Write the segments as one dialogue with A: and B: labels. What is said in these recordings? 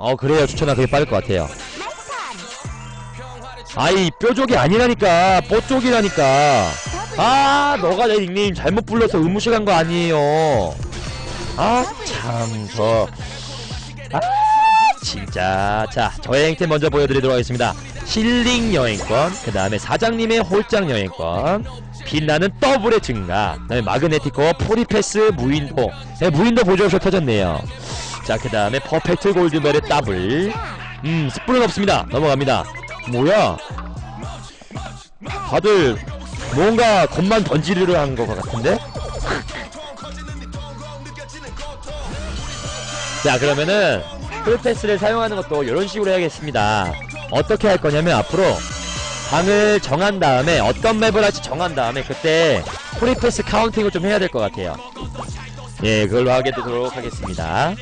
A: 어 그래요. 추천하 그게 빠를 것 같아요. 아이 뼈족이 아니라니까. 뽀쪽이라니까. 아 너가 내 닉네임 잘못 불러서 의무실 간거 아니에요. 아 참 저. 아 진짜. 자 저여행템 먼저 보여드리도록 하겠습니다. 힐링 여행권 그 다음에 사장님의 홀장 여행권 빛나는 더블의 증가 그 다음에 마그네티코 포리패스 무인도. 네, 무인도 보조옵션 터졌네요 자 그 다음에 퍼펙트 골드벨의 더블. 음 스프는 없습니다. 넘어갑니다. 뭐야? 다들 뭔가 겁만 던지르르 한것 같은데? 자 그러면은 풀패스를 사용하는 것도 이런 식으로 해야겠습니다. 어떻게 할 거냐면 앞으로 방을 정한 다음에 어떤 맵을 할지 정한 다음에 그때 프리패스 카운팅을 좀 해야 될 것 같아요 예 그걸로 하게 되도록 하겠습니다.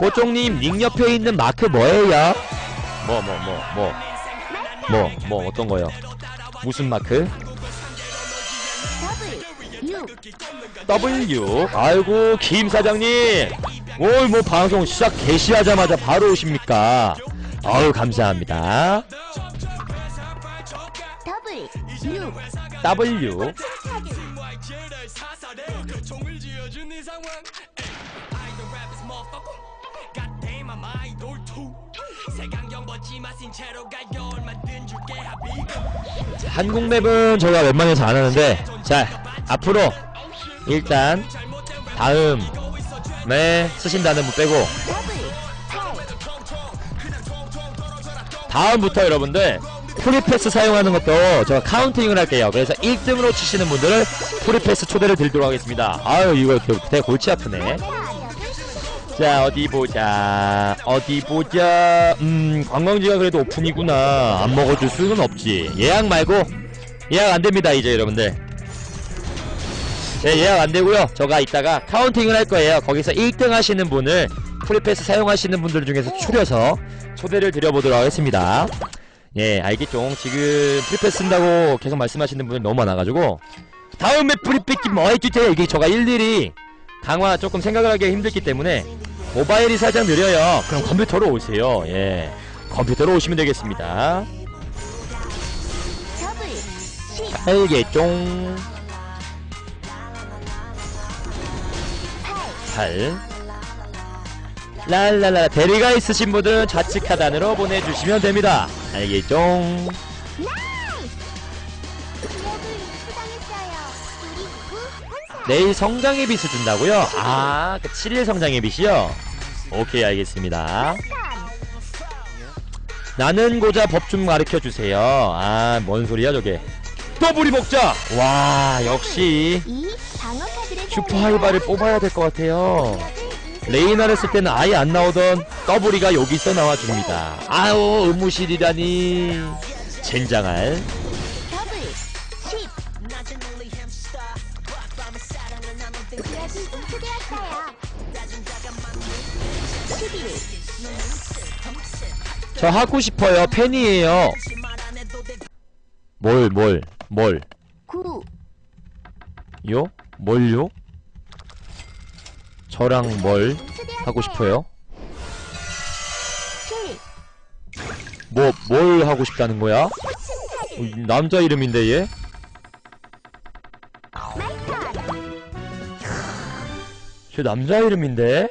A: 보종님 닉 옆에 있는 마크 뭐예요? 뭐 뭐 뭐 뭐. 뭐 뭐 어떤 거요? 무슨 마크? W. 아이고 김 사장님. 뭘뭐 방송 시작 개시하자마자 바로 오십니까? 아유 감사합니다.
B: U
A: W 한국 맵은 제가 웬만해서 안 하는데 자 앞으로 일단 다음 에 쓰신다는 분 빼고. 다음부터 여러분들 프리패스 사용하는 것도 제가 카운팅을 할게요. 그래서 1등으로 치시는 분들은 프리패스 초대를 드리도록 하겠습니다. 아유 이거 되게 골치 아프네 자 어디 보자. 어디 보자. 음 관광지가 그래도 오픈이구나. 안 먹어줄 수는 없지. 예약 말고 예약 안됩니다 이제 여러분들. 네, 예약 안되고요. 저가 이따가 카운팅을 할 거예요. 거기서 1등 하시는 분을 프리패스 사용하시는 분들 중에서 추려서 초대를 드려보도록 하겠습니다. 예 알겠죠? 지금 프리패스 쓴다고 계속 말씀하시는 분들 너무 많아가지고. 다음에 프리패스 뭐 해주세요 이게 저가 일일이 강화 조금 생각을 하기 힘들기 때문에 모바일이 살짝 느려요. 그럼 컴퓨터로 오세요. 예. 컴퓨터로 오시면 되겠습니다.
B: 더블 10
A: 알겠종.
B: 8
A: 8 랄랄라. 대리가 있으신 분들은 좌측 하단으로 보내주시면 됩니다. 알겠종 내일 성장의 빛을 준다고요? 아, 그 7일 성장의 빛이요? 오케이, 알겠습니다.
B: 3
A: 나는 고자 법 좀 가르쳐 주세요. 아, 뭔 소리야, 저게. 더블이 먹자! 와, 역시
B: 2 방어 카드를
A: 슈퍼 하이바를 뽑아야 될 것 같아요. 레이나를 쓸 때는 아예 안 나오던 더블이가 여기서 나와줍니다. 아우, 의무실이라니. 젠장할. 저 하고 싶어요. 팬이에요. 뭘, 뭘, 뭘.
B: 9
A: 요? 뭘요? 저랑 뭘 하고 싶어요?
B: 7
A: 뭐, 뭘 하고 싶다는 거야? 어, 이 남자 이름인데 얘? 쟤 남자 이름인데?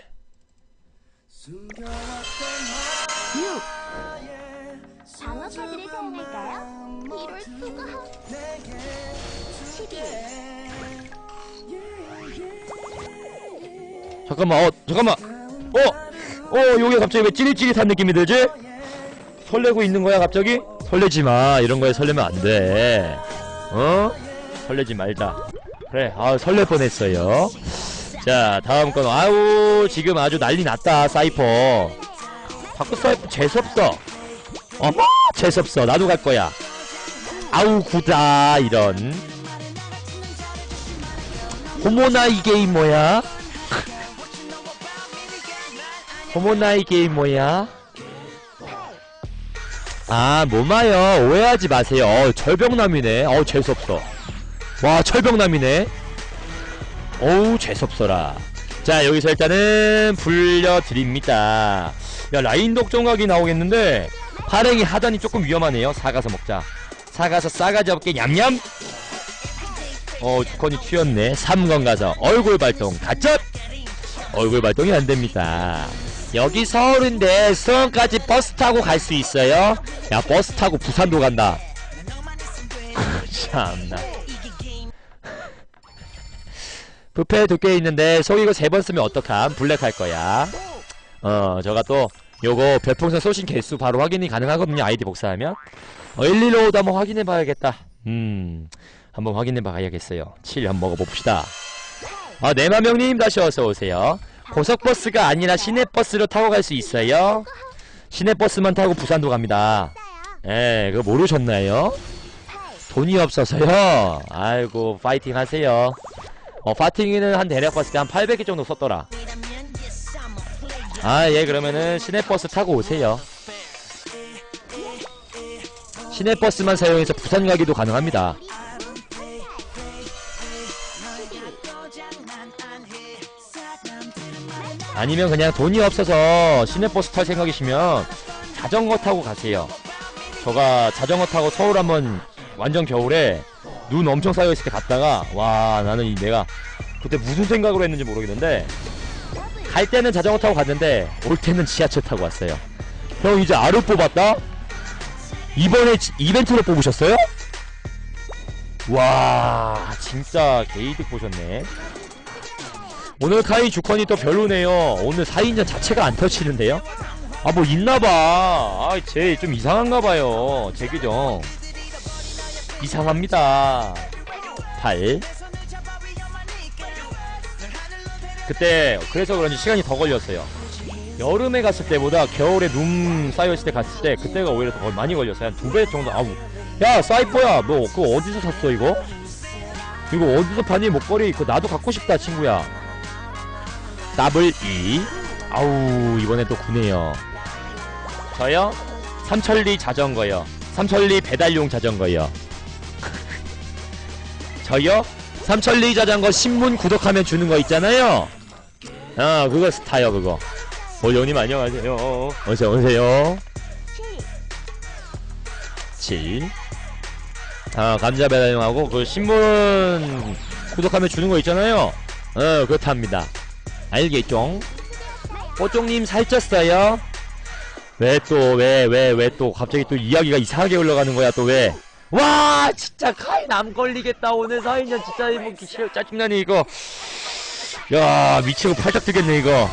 B: 6 방어 카드를 사용할까요? 이럴 수가 11
A: 잠깐만, 어, 잠깐만! 어! 어, 요게 갑자기 왜 찌릿찌릿한 느낌이 들지? 설레고 있는 거야, 갑자기? 설레지 마. 이런 거에 설레면 안 돼. 어? 설레지 말자. 그래, 아, 설렐 뻔했어요. 자, 다음 건, 아우, 지금 아주 난리 났다, 사이퍼. 바꾸 사이퍼 재수없어. 어머, 재수없어. 나도 갈 거야. 아우, 구다, 이런. 호모나 이 게임 뭐야? 호모나 이 게임 뭐야? 아, 뭐마요. 오해하지 마세요. 어, 철벽남이네. 어우, 재수없어. 와, 철벽남이네. 어우, 재수없어라. 자, 여기서 일단은 불려드립니다. 야 라인 독점각이 나오겠는데 발행이 하단이 조금 위험하네요. 사가서 먹자. 사가서 싸가지 없게 냠냠. 어 주컨이 튀었네. 3건 가서 얼굴 발동. 가점! 얼굴 발동이 안됩니다. 여기 서울인데 수원까지 버스 타고 갈 수 있어요. 야 버스 타고 부산도 간다. 참나 부페 두개 있는데 속이고 세 번 쓰면 어떡함? 블랙 할 거야. 어 저가 또 요거 별풍선 쏘신 개수 바로 확인이 가능하거든요 아이디 복사하면. 어 115도 한번 확인해 봐야겠다. 음 한번 확인해 봐야겠어요. 7 한번 먹어봅시다. 아 내마명님 다시 어서오세요. 고속버스가 아니라 시내버스로 타고 갈 수 있어요? 시내버스만 타고 부산도 갑니다. 예 그거 모르셨나요? 돈이 없어서요. 아이고 파이팅 하세요 어 파팅이는 한 대략 봤을 때 한 800개 정도 썼더라. 아 예 그러면은 시내버스 타고 오세요. 시내버스만 사용해서 부산 가기도 가능합니다. 아니면 그냥 돈이 없어서 시내버스 탈 생각이시면 자전거 타고 가세요. 저가 자전거 타고 서울 한번 완전 겨울에 눈 엄청 쌓여있을 때 갔다가 와 나는 이 내가 그때 무슨 생각으로 했는지 모르겠는데 갈 때는 자전거 타고 갔는데 올 때는 지하철 타고 왔어요. 형 이제 아르 뽑았다? 이번에 지- 이벤트로 뽑으셨어요? 와 진짜 게이득 보셨네. 오늘 카이 주컨이 또 별로네요. 오늘 4인전 자체가 안 터치는데요? 아 뭐 있나봐. 아쟤 좀 이상한가봐요. 제 규정 이상합니다. 8 그때 그래서 그런지 시간이 더 걸렸어요. 여름에 갔을 때보다 겨울에 눈 쌓여있을 때 갔을 때 그때가 오히려 더 많이 걸렸어요. 한 두 배 정도. 아우. 야 사이퍼야. 너 그거 어디서 샀어 이거? 이거 어디서 파니 목걸이? 그거 나도 갖고 싶다 친구야. 더블 E 아우 이번에 또 구네요. 저요? 삼천리 자전거요. 삼천리 배달용 자전거요 저요? 삼천리 자전거 신문 구독하면 주는 거 있잖아요 아 그거 스타요 그거 어 영님 안녕하세요 어서 오세요 7 아 감자 배달용하고 그 신문 구독하면 주는 거 있잖아요 어 그렇답니다 알겠죠? 뽀종님 살쪘어요? 왜 또 왜 왜 왜 또 갑자기 또 이야기가 이상하게 흘러가는 거야 또 왜? 와 진짜 카인 안 걸리겠다. 오늘 4인전 진짜 이거 싫어 짜증나네 이거. 야 미치고 팔짝 뜨겠네 이거.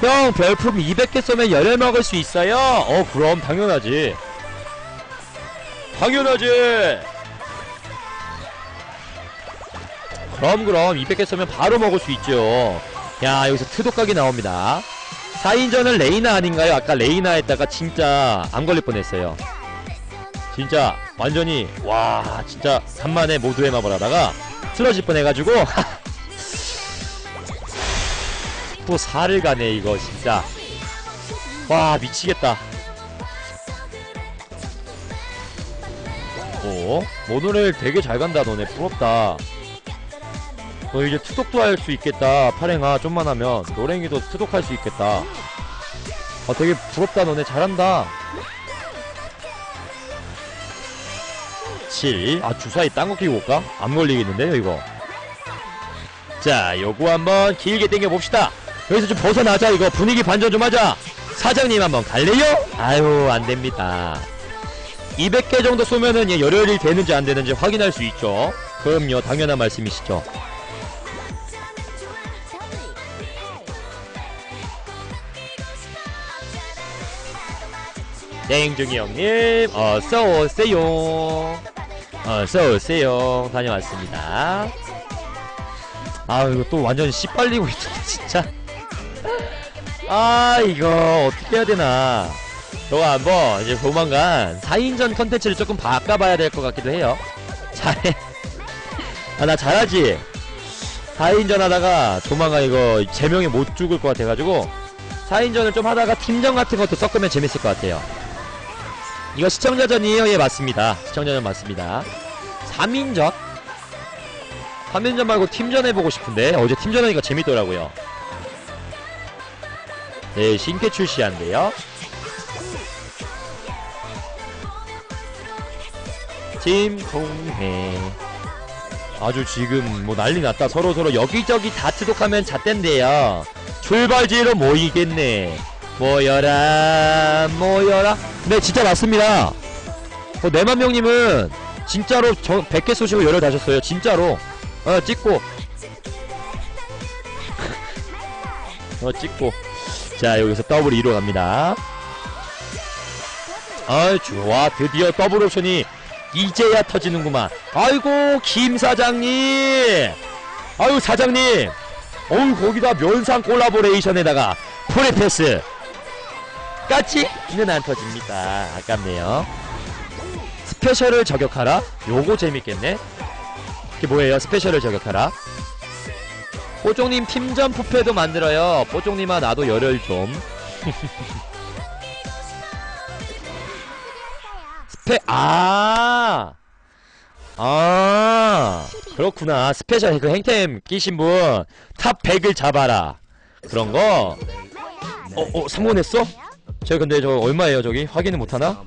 A: 형 별품 200개 쏘면 열을 먹을 수 있어요? 어 그럼 당연하지. 당연하지. 그럼 그럼 200개 쏘면 바로 먹을 수 있죠. 야 여기서 트독각이 나옵니다. 4인전은 레이나 아닌가요? 아까 레이나 했다가 진짜 안 걸릴 뻔했어요 진짜 완전히 와 진짜 간만에 모두의 마블 하다가 쓰러질 뻔해가지고 또 살을 가네 이거 진짜. 와 미치겠다. 오 모노레일 되게 잘 간다 너네. 부럽다. 너 이제 투독도 할 수 있겠다 파랭아. 좀만 하면 노랭이도 투독할 수 있겠다. 아 되게 부럽다 너네. 잘한다 7. 아 주사위 딴거 끼고 올까? 안 걸리겠는데요 이거. 자 요거 한번 길게 당겨봅시다. 여기서 좀 벗어나자 이거. 분위기 반전 좀 하자. 사장님 한번 갈래요? 아유 안됩니다. 200개 정도 쏘면은 얘 열혈이 되는지 안 되는지 확인할 수 있죠. 그럼요 당연한 말씀이시죠. 땡중이 형님 어서오세요 어서오세요. 다녀왔습니다. 아 이거 또 완전 씨 빨리고 있다 진짜. 아 이거 어떻게 해야 되나. 저거 한번 이제 조만간 4인전 컨텐츠를 조금 바꿔봐야 될 것 같기도 해요. 잘해 아 나 잘하지? 4인전 하다가 조만간 이거 제명에 못 죽을 것 같아가지고 4인전을 좀 하다가 팀전 같은 것도 섞으면 재밌을 것 같아요 이거 시청자전이에요 예 맞습니다 시청자전 맞습니다 3인전? 3인전 말고 팀전 해보고 싶은데 어제 팀전 하니까 재밌더라고요 네, 신캐 출시한대요. 팀 공해 아주 지금 뭐 난리 났다. 서로 서로 여기저기 다 트독하면 잣댄대요. 출발지로 모이겠네. 모여라, 모여라. 네, 진짜 맞습니다. 어, 내만명님은 진짜로 저 100개 쏘시고 열을 다셨어요. 진짜로. 어, 찍고. 어, 찍고. 자, 여기서 더블 2로 갑니다. 아, 좋아. 드디어 더블 옵션이 이제야 터지는구만. 아이고, 김 사장님. 아유, 사장님. 어우, 거기다 면상 콜라보레이션에다가 프리패스. 까치는 안 터집니다. 아깝네요. 스페셜을 저격하라? 요거 재밌겠네. 이게 뭐예요? 스페셜을 저격하라? 뽀종님 팀전 푸페도 만들어요. 뽀종님아 나도 열혈 좀. 스페 아. 아. 그렇구나. 스페셜 그 행템 끼신 분 탑 100을 잡아라. 그런 거. 어, 어, 성공했어? 저 근데 저 얼마예요, 저기? 확인을 못 하나?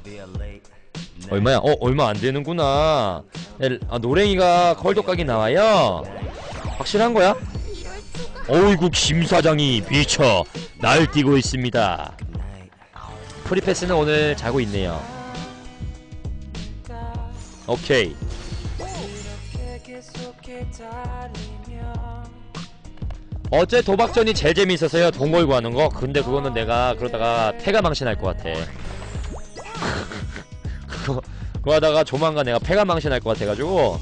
A: 얼마야? 어, 얼마 안 되는구나. 네, 아, 노랭이가 컬독각이 나와요. 확실한 거야? 어이구 김 사장이 미쳐 날뛰고 있습니다. 프리패스는 오늘 자고 있네요. 오케이. 어제 도박전이 제일 재미있었어요. 돈 걸고 하는 거. 근데 그거는 내가 그러다가 패가 망신할 것 같아. 그거 그거 하다가 조만간 내가 패가 망신할 것 같아가지고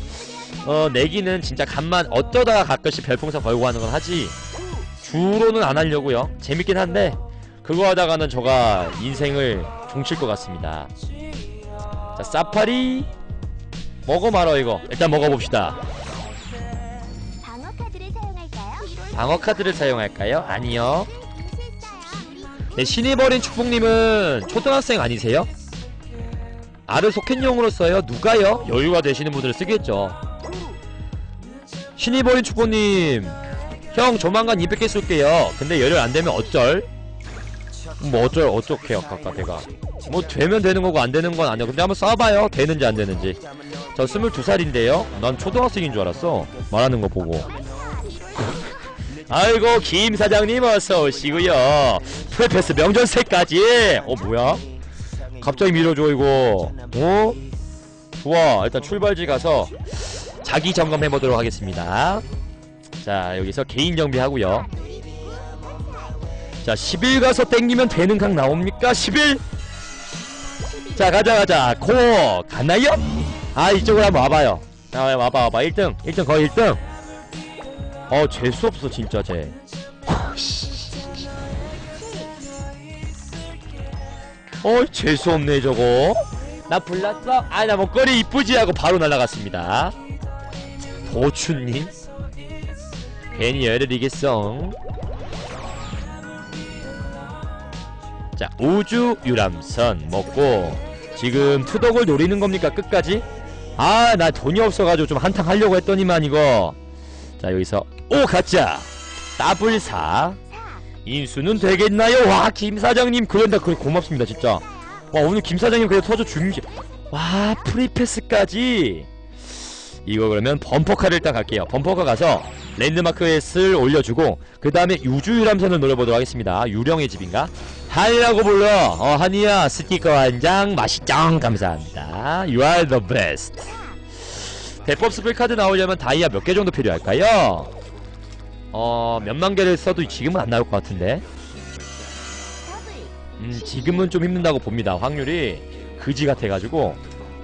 A: 어 내기는 진짜 간만 어쩌다가 가끔씩 별풍선 걸고 하는 건 하지 주로는 안 하려고요. 재밌긴 한데 그거 하다가는 저가 인생을 종칠 것 같습니다. 자 사파리 먹어 말어 이거 일단 먹어봅시다.
B: 방어 카드를 사용할까요?
A: 아니요. 네, 신이 버린 축복님은 초등학생 아니세요? 아르 소켓용으로 써요? 누가요? 여유가 되시는 분들은 쓰겠죠. 신이 버린 축복님, 형 조만간 200개 쏠게요. 근데 열혈 안 되면 어쩔? 뭐 어쩔 어떻게요, 아까 내가. 뭐 되면 되는 거고 안 되는 건 아니야. 근데 한번 쏴봐요. 되는지 안 되는지. 저 22살인데요. 난 초등학생인 줄 알았어. 말하는 거 보고. 아이고 김 사장님 어서 오시고요. 프레패스 명전세까지. 어 뭐야? 갑자기 밀어줘 이거. 어? 좋아. 일단 출발지 가서 자기 점검해 보도록 하겠습니다. 자 여기서 개인 정비하고요. 자 10일 가서 땡기면 되는 각 나옵니까? 10일? 자 가자 가자 고 가나요? 아 이쪽으로 한번 와봐요. 아 와봐 와봐 1등 1등 거의 1등. 어 재수 없어 진짜 쟤 어 재수 없네 저거. 나 불났어? 아 나 목걸이 이쁘지 하고 바로 날아갔습니다. 도추님? 괜히 열흘이겠어. 자 우주 유람선 먹고 지금 투덕을 노리는 겁니까 끝까지? 아 나 돈이 없어가지고 좀 한탕 하려고 했더니만 이거 자 여기서 오 가짜. 더블 4 인수는 되겠나요? 와 김사장님. 그런다 그래 고맙습니다 진짜. 와 오늘 김사장님 그래 터져 준비 와 프리패스까지. 이거 그러면 범퍼카를 일단 갈게요. 범퍼카 가서 랜드마크 S를 올려주고 그 다음에 우주유람선을 노려보도록 하겠습니다. 유령의 집인가? 한이라고 불러. 어 한이야 스티커 한 장 맛있짱 감사합니다. You are the best 대법 스플 카드 나오려면 다이아 몇 개 정도 필요할까요? 어 몇만 개를 써도 지금은 안 나올 것 같은데. 음 지금은 좀 힘든다고 봅니다. 확률이 그지 같아가지고.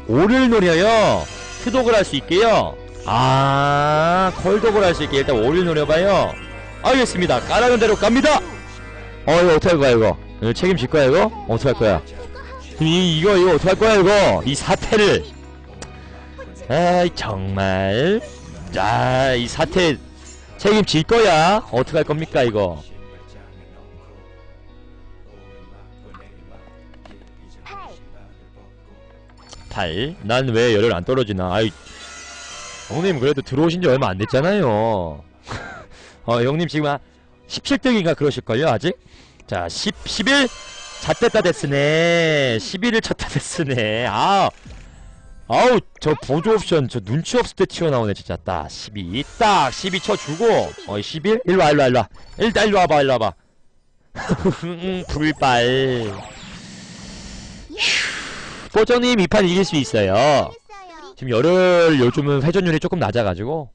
A: 오를 노려요. 트독을 할 수 있게요. 아 컬독을 할 수 있게 일단 오를 노려봐요. 알겠습니다. 까라는 대로 갑니다. 어 이거 어떡할 거야 이거? 이거 책임질 거야 이거? 어떡할 거야? 이, 이거 이거 어떡할 거야 이거? 이 사태를 아이 정말 자이 사태 책임질 거야 어떡할 겁니까 이거
B: 8
A: 8. 난왜 열을 안 떨어지나. 아이, 형님 그래도 들어오신 지 얼마 안 됐잖아요. 어, 형님 지금 한 17등인가 그러실걸요, 아직? 자 10, 11 잣됐다 됐으네 11을 쳤다 됐으네 아 아우 저 보조 옵션 저 눈치 없을 때 튀어나오네 진짜. 딱 12 딱 12 쳐주고. 어이 11 일로와 일로와 일로와. 일단 일로 와봐 일로 와봐. 불빨. 뽀정님 이판 이길 수 있어요. 지금 열흘 요즘은 회전율이 조금 낮아가지고.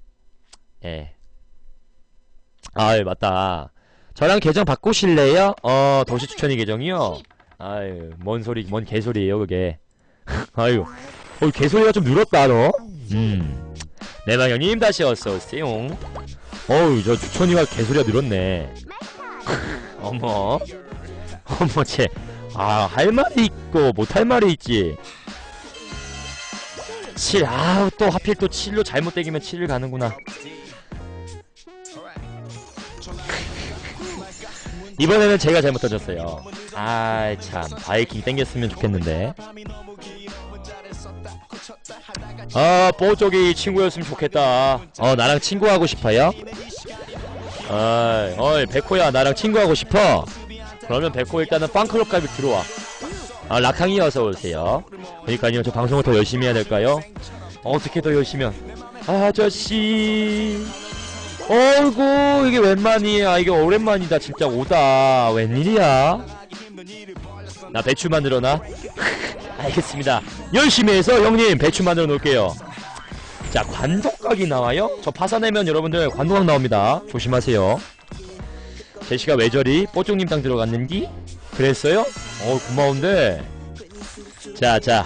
A: 예. 아 맞다. 저랑 계정 바꾸실래요? 어 도시 추천이 계정이요? 아유 뭔 소리 뭔 개소리예요 그게. 아유 어 개소리가 좀 늘었다 너. 음. 내방형님 다시 어서오세요 어우 저 추천이가 개소리가 늘었네. 어머. 어머 쟤 아 할 말이 있고 못할 말이 있지. 7 아우 또 하필 또 7로 잘못 때기면 7을 가는구나. 이번에는 제가 잘못 던졌어요. 아이 참. 바이킹 땡겼으면 좋겠는데 아 뽀쪽이 친구였으면 좋겠다. 어 나랑 친구하고 싶어요? 어이 어이 백호야 나랑 친구하고 싶어? 그러면 백호 일단은 빵클럽 가입 들어와. 아 라캉이 어서 오세요. 그러니까요 저 방송을 더 열심히 해야 될까요? 어떻게 더 열심히 하... 아저씨. 어이구 이게 웬만이야. 이게 오랜만이다. 진짜 오다. 웬일이야? 나 배추 만들어 놔 알겠습니다. 열심히 해서 형님 배추 만들어 놓을게요. 자 관독각이 나와요? 저 파산하면 여러분들 관독각 나옵니다. 조심하세요. 제시가 왜 저리? 뽀쪽님 땅 들어갔는지 그랬어요? 어 고마운데. 자자.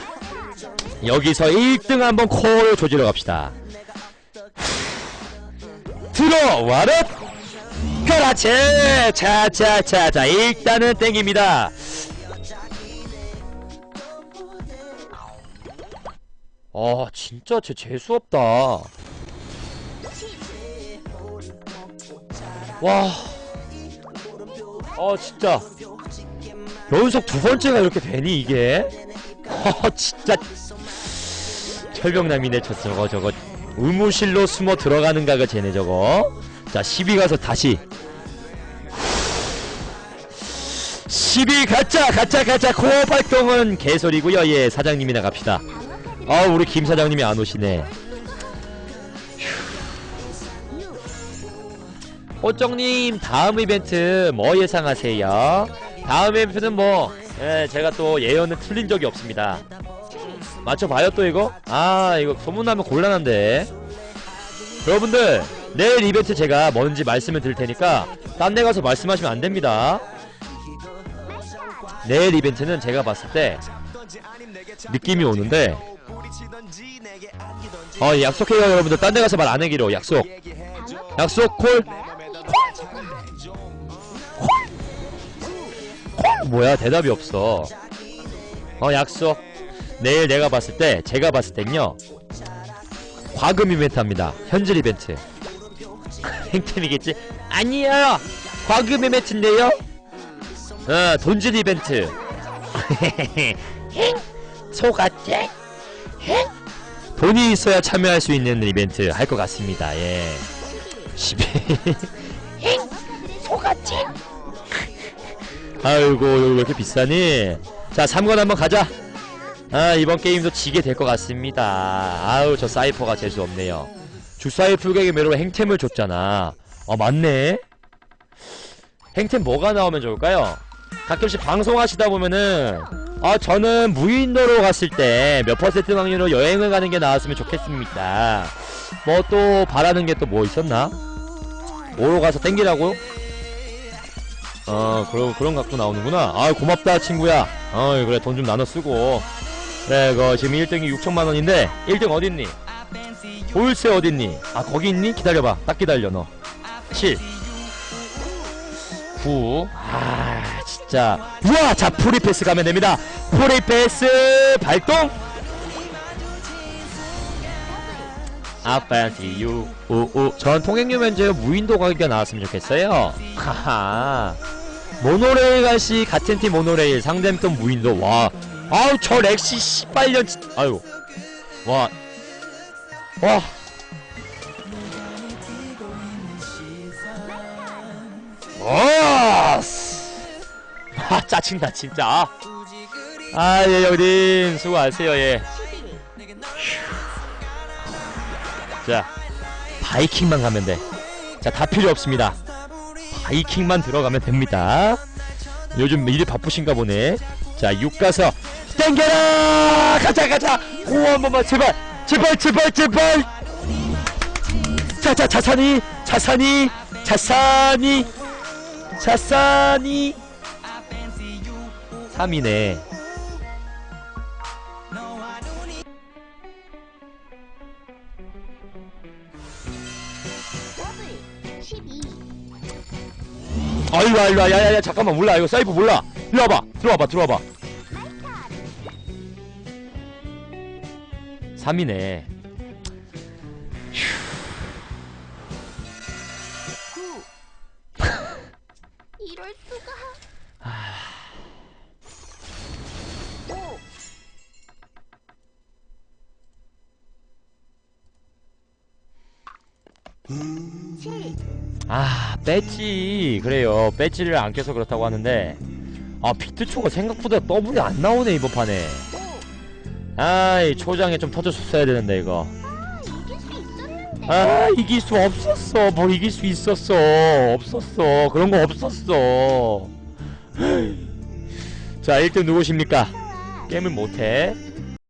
A: 여기서 1등 한번 콜 조지러 갑시다. 들어와라! 그렇지! 자자자자. 일단은 땡깁니다 아 진짜 쟤 재수없다. 와. 아 진짜. 연속 두 번째가 이렇게 되니 이게? 아 진짜. 철벽남이네 저 저거 저거. 의무실로 숨어 들어가는 각을 쟤네 저거. 자 12 가서 다시. 12 가짜 가짜 가짜. 코업 활동은 개소리고요. 예 사장님이나 갑시다 아 우리 김 사장님이 안 오시네. 호정님 다음 이벤트 뭐 예상하세요? 다음 이벤트는 뭐 예, 제가 또 예언은 틀린 적이 없습니다. 맞춰봐요 또 이거? 아 이거 소문나면 곤란한데. 여러분들 내일 이벤트 제가 뭔지 말씀을 드릴 테니까 딴 데 가서 말씀하시면 안 됩니다. 내일 이벤트는 제가 봤을 때 느낌이 오는데 어 약속해요 여러분들. 딴 데 가서 말 안 하기로. 약속. 약속 콜. 뭐야 대답이 없어. 어 약속. 내일 내가 봤을 때 제가 봤을 땐요. 과금 이벤트 합니다. 현질 이벤트. 행템이겠지? 아니에요! 과금 이벤트인데요? 어 돈질 이벤트. 속았지? 돈이 있어야 참여할 수 있는 이벤트 할 것 같습니다. 예. 10일 속았지? 아이고 여기 왜 이렇게 비싸니? 자 3권 한번 가자. 아 이번 게임도 지게 될 것 같습니다. 아우 저 사이퍼가 재수 없네요. 주사위 풀격의 매로 행템을 줬잖아. 아 맞네. 행템 뭐가 나오면 좋을까요? 가끔씩 방송하시다 보면은 아 저는 무인도로 갔을 때 몇 퍼센트 확률로 여행을 가는 게 나왔으면 좋겠습니다. 뭐 또 바라는 게 또 뭐 있었나? 오로 가서 땡기라고? 어 그런 그런 각도 나오는구나. 아 고맙다 친구야. 어 그래 돈 좀 나눠 쓰고. 그래 그 지금 1등이 6천만 원인데 1등 어딨니? 볼세 어딨니? 아 거기 있니? 기다려봐. 딱 기다려 너. 7 9아 진짜 우와 자 프리패스 가면 됩니다. 프리패스 발동! 아빠한테 유 우우. 전 통행료 면제 무인도 가기가 나왔으면 좋겠어요. 하하. 모노레일 가시 같은 팀 모노레일 상대는 또 무인도. 와. 아우 저 렉시 씨발년 진- 아유. 와. 와. 와. 아 짜증나 진짜. 아예 여긴 수고하세요 예.
B: 11.
A: 자 바이킹만 가면 돼자 다 필요 없습니다. 바이킹만 들어가면 됩니다. 요즘 일이 바쁘신가 보네. 자6 가서 땡겨라! 가자 가자! 오한 번만 제발! 제발 제발 제발! 자자 자산이 자산이 자산이 자산이 3이네
B: 더블. 12.
A: 아 일로와 일로와 야야야 잠깐만 몰라 이거 사이프 몰라 일로 와봐 들어와봐 들어와봐 3이네 아 배지. 그래요. 배지를 안 껴서 그렇다고 하는데. 아 비트초가 생각보다 더블이 안 나오네 이번 판에.
B: 5.
A: 아이 초장에 좀 터졌었어야 되는데 이거.
B: 아, 이길 수
A: 없었어. 뭘 이길 수 있었어. 없었어. 그런 거 없었어. 자 1등 누구십니까. 게임을 못해